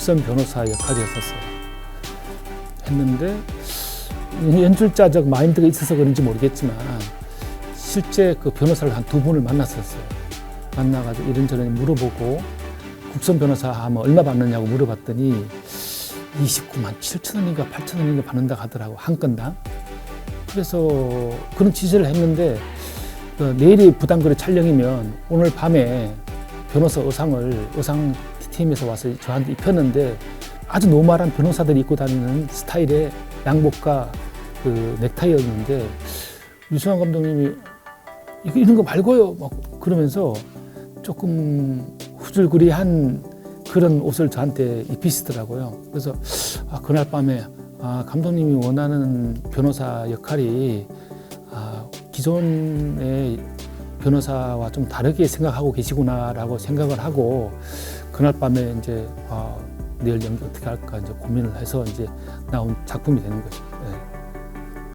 국선 변호사 역할이었었어요. 했는데 연출자적 마인드가 있어서 그런지 모르겠지만 실제 그 변호사를 한 두 분을 만났었어요. 만나가지고 이런저런 물어보고 국선 변호사 하면 얼마 받느냐고 물어봤더니 29만 7천 원인가 8천 원인가 받는다 하더라고 한 건당. 그래서 그런 취재를 했는데 그 내일이 부당거래 촬영이면 오늘 밤에 변호사 의상을 의상 팀에서 와서 저한테 입혔는데 아주 노멀한 변호사들이 입고 다니는 스타일의 양복과 그 넥타이였는데 유승환 감독님이 이거 이런 거 말고요 막 그러면서 조금 후줄그리한 그런 옷을 저한테 입히시더라고요. 그래서 아, 그날 밤에 아, 감독님이 원하는 변호사 역할이 아, 기존의 변호사와 좀 다르게 생각하고 계시구나라고 생각을 하고 그날 밤에 이제 아, 내일 연기 어떻게 할까 이제 고민을 해서 이제 나온 작품이 되는 거죠.